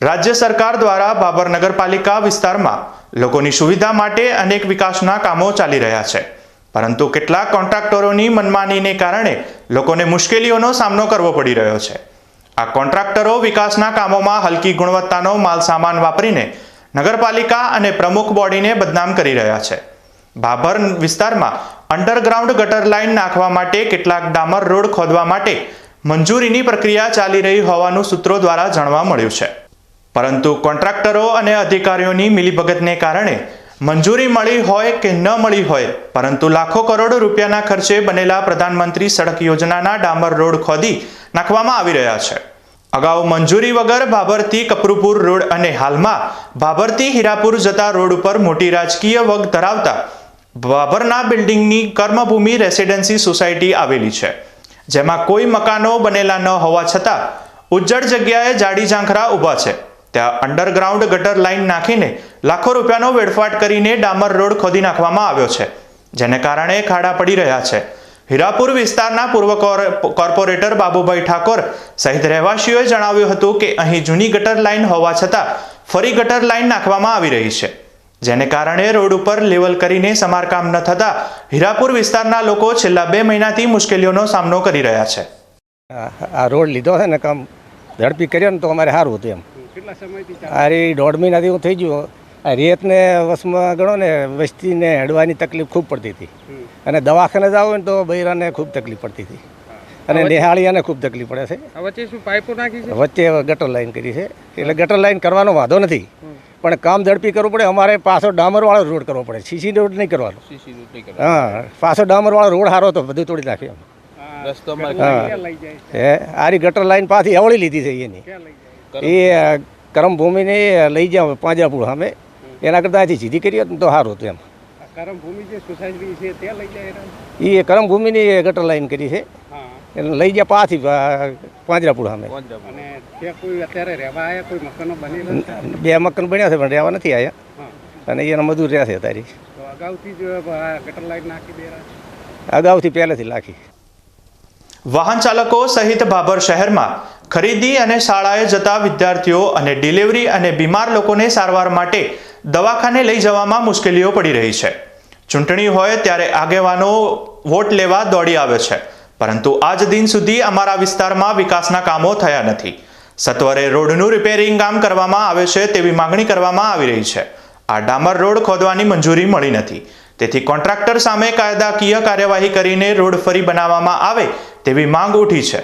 રાજ્ય સરકાર દ્વારા બાબર નગરપાલિકા વિસ્તારમાં લોકોની સુવિધા માટે અનેક વિકાસના કામો ચાલી રહ્યા છે. પરંતુ કેટલાક કોન્ટ્રાક્ટરોની મનમાનીને કારણે લોકોને મુશ્કેલીઓનો સામનો કરવો પડી રહ્યો છે. આ કોન્ટ્રાક્ટરો વિકાસના કામોમાં હલકી ગુણવત્તાનો માલ સામાન વાપરીને નગરપાલિકા અને પ્રમુખ બોડીને બદનામ કરી રહ્યા છે. બાબર વિસ્તારમાં અંડરગ્રાઉન્ડ ગટર લાઇન નાખવા માટે કેટલાક ડામર રોડ ખોદવા માટે મંજૂરીની પ્રક્રિયા ચાલી રહી હોવાનું સૂત્રો દ્વારા જાણવા મળ્યું છે. પરંતુ કોન્ટ્રાક્ટરો અને અધિકારીઓની મિલીભગતને કારણે મંજૂરી મળી હોય કે ન મળી હોય, પરંતુ લાખો કરોડ રૂપિયાના ખર્ચે બનેલા પ્રધાનમંત્રી સડક યોજનાના ડામર રોડ ખોદી નાખવામાં આવી રહ્યા છે. અગાઉ મંજૂરી વગર ભાભરથી કપરુપુર રોડ અને હાલમાં ભાભરથી હીરાપુર જતા રોડ ઉપર મોટી રાજકીય વગ ધરાવતા ભાભરના બિલ્ડિંગની કર્મભૂમિ રેસિડેન્સી સોસાયટી આવેલી છે, જેમાં કોઈ મકાનો બનેલા ન હોવા છતાં ઉજ્જડ જગ્યાએ જાડી ઝાંખરા ઊભા છે. ત્યાં અંડરગ્રાઉન્ડ ગટર લાઇન નાખીને લાખો રૂપિયાનો વેડફાટ કરીને ડામર રોડ ખોદી નાખવામાં આવ્યો છે, જેને કારણે ખાડા પડી રહ્યા છે. હીરાપુર વિસ્તારના પૂર્વ કોર- કોર્પોરેટર બાબુભાઈ ઠાકોર સહિત રહેવાસીઓએ જણાવ્યું હતું કે અહીં જૂની ગટર લાઇન હોવા છતાં ફરી ગટર લાઇન નાખવામાં આવી રહી છે, જેને કારણે રોડ ઉપર લેવલ કરીને સમારકામ ન થતાં હીરાપુર વિસ્તારના લોકો છેલ્લા બે મહિનાથી મુશ્કેલીઓનો સામનો કરી રહ્યા છે. આ રોડ લીધો છે ને કામ ઝડપી કર્યો ને તો અમારે સારું હતું એમ. કેટલા સમયથી આ દોઢ મહિનાથી હું થઈ ગયો. આ રેતને વસમાં ગણો ને વસ્તીને હેડવાની તકલીફ ખૂબ પડતી હતી. અને દવાખાને જાવ ને તો બૈરાને ખૂબ તકલીફ પડતી હતી. અને નિહાળીયાને ખૂબ તકલીફ પડે છે. વચ્ચે શું પાઇપો નાખી છે? વચ્ચે ગટર લાઈન કરી છે. એટલે ગટર લાઈન કરવાનો વાંધો નથી. પણ કામ ઝડપી કરવું પડે. અમારે પાછો ડામરવાળો રોડ કરવો પડે. સીસી રોડ નહીં કરવાનો. સીસી રોડ નહીં હા પાછો ડામરવાળો રોડ સારો તો બધું તોડી નાખ્યો રસ્તો હા. લઈ હે આરી ગટર લાઈન પાછી અવળી લીધી છે એની. એ કરમભૂમિને લઈ જાઓ પાંજાપુર સામે. એના કરતાં અહીંથી સીધી કરી હોત તો સારું હતું એમ. કરમભૂમિ જે સોસાયટી છે ત્યાં લઈ જાય એ કરમભૂમિની ગટર લાઈન કરી છે. એટલે લઈ ગયા પાછી પાંજરાપુર સામે. અને ત્યાં કોઈ અત્યારે રહેવા આવ્યા કોઈ મકાનો બનેલા છે? બે મકાન બન્યા છે પણ રહેવા નથી આવ્યા અને એના મજૂર રહ્યા છે તારી અગાઉથી નાખી પહેલેથી લાખી. વાહન ચાલકો સહિત ભાભર શહેરમાં ખરીદી અને શાળાએ જતા વિદ્યાર્થીઓ અને ડિલિવરી અને બીમાર લોકોને સારવાર માટે દવાખાને લઈ જવામાં મુશ્કેલીઓ પડી રહી છે. ચૂંટણી હોય ત્યારે આગેવાનો વોટ લેવા દોડી આવે છે. પરંતુ આજ દિન સુધી અમારા વિસ્તારમાં વિકાસના કામો થયા નથી. સત્વરે રોડનું રિપેરિંગ કામ કરવામાં આવે છે તેવી માંગણી કરવામાં આવી રહી છે. આ ડામર રોડ ખોદવાની મંજૂરી મળી નથી. તેથી કોન્ટ્રાક્ટર સામે કાયદાકીય કાર્યવાહી કરીને રોડ ફરી બનાવવામાં આવે તેવી માંગ ઉઠી છે.